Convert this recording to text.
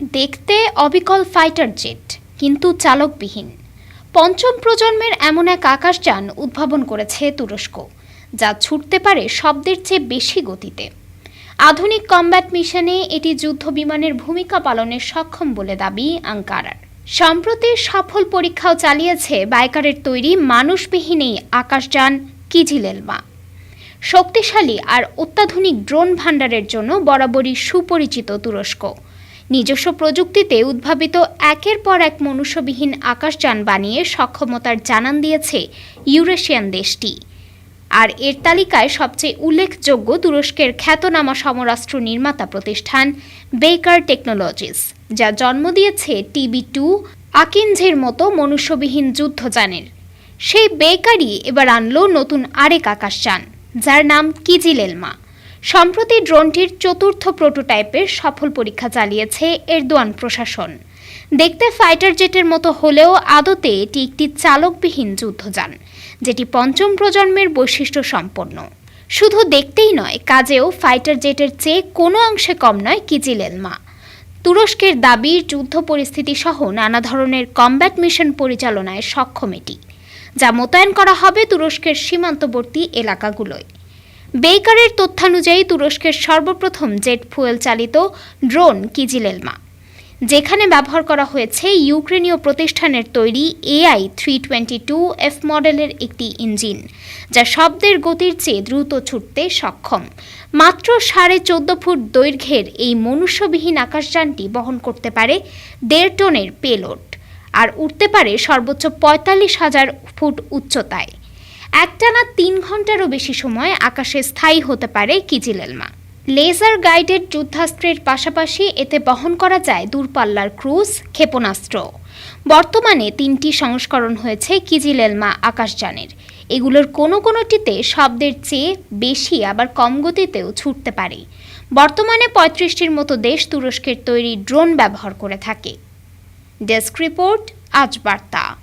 দেখতে অবিকল fighter jet কিন্তু চালকবিহীন। পঞ্চম প্রজন্মের এমন এক আকাশযান উদ্ভাবন করেছে তুরস্ক, যা ছুটতে পারে শব্দের চেয়ে বেশি গতিতে। আধুনিক কমব্যাট মিশনে এটি যুদ্ধ বিমানের ভূমিকা পালনে সক্ষম বলে দাবি আঙ্কারার। সম্প্রতি সফল পরীক্ষাও চালিয়েছে বাইকারের তৈরি মানুষবিহীন এই আকাশযান কিজিলেলমা শক্তিশালী আর অত্যাধুনিক ড্রোন ভাণ্ডারের জন্য বরাবরই সুপরিচিত তুরস্ক। নিজস্ব প্রযুক্তিতে উদ্ভাবিত একের পর এক মনুষ্যবিহীন আকাশযান বানিয়ে সক্ষমতার জানান দিয়েছে ইউরেশিয়ান দেশটি। আর এর তালিকায় সবচেয়ে উল্লেখযোগ্য তুরস্কের খ্যাতনামা সমরাস্ত্র নির্মাতা প্রতিষ্ঠান বেকার টেকনোলজিস, যা জন্ম দিয়েছে টিবি টু আকিনঝের মতো মনুষ্যবিহীন যুদ্ধযানের। সেই বেকারই এবার আনলো নতুন আরেক আকাশযান, যার নাম কিজিলেলমা। সম্প্রতি ড্রোনটির চতুর্থ প্রোটোটাইপের সফল পরীক্ষা চালিয়েছে এরদোয়ান প্রশাসন। দেখতে ফাইটার জেটের মতো হলেও আদতে এটি একটি চালকবিহীন যুদ্ধযান, যেটি পঞ্চম প্রজন্মের বৈশিষ্ট্য সম্পন্ন। শুধু দেখতেই নয়, কাজেও ফাইটার জেটের চেয়ে কোনো অংশে কম নয় কিজিলেলমা তুরস্কের দাবির যুদ্ধ পরিস্থিতি সহ নানা ধরনের কমব্যাট মিশন পরিচালনায় সক্ষম এটি, যা মোতায়েন করা হবে তুরস্কের সীমান্তবর্তী এলাকাগুলোয়। বেকারের তথ্যানুযায়ী তুরস্কের সর্বপ্রথম জেট ফুয়েল চালিত ড্রোন কিজিলেলমা, যেখানে ব্যবহার করা হয়েছে ইউক্রেনীয় প্রতিষ্ঠানের তৈরি AI three twenty two F মডেলের একটি ইঞ্জিন, যা শব্দের গতির চেয়ে দ্রুত ছুটতে সক্ষম। মাত্র সাড়ে চোদ্দ ফুট দৈর্ঘ্যের এই মনুষ্যবিহীন আকাশযানটি বহন করতে পারে দেড় টনের পেলোড, আর উঠতে পারে সর্বোচ্চ পঁয়তাল্লিশ হাজার ফুট উচ্চতায়। একটানা তিন ঘন্টারও বেশি সময় আকাশে স্থায়ী হতে পারে কিজিলেলমা লেজার গাইডেড যুদ্ধাস্ত্রের পাশাপাশি এতে বহন করা যায় দূরপাল্লার ক্রুজ, ক্ষেপণাস্ত্র। বর্তমানে তিনটি সংস্করণ হয়েছে কিজিলেলমা আকাশযানের। এগুলোর কোনো কোনোটিতে শব্দের চেয়ে বেশি আবার কম গতিতেও ছুটতে পারে। বর্তমানে পঁয়ত্রিশটির মতো দেশ তুরস্কের তৈরি ড্রোন ব্যবহার করে থাকে। ডেস্ক রিপোর্ট, আজ বার্তা।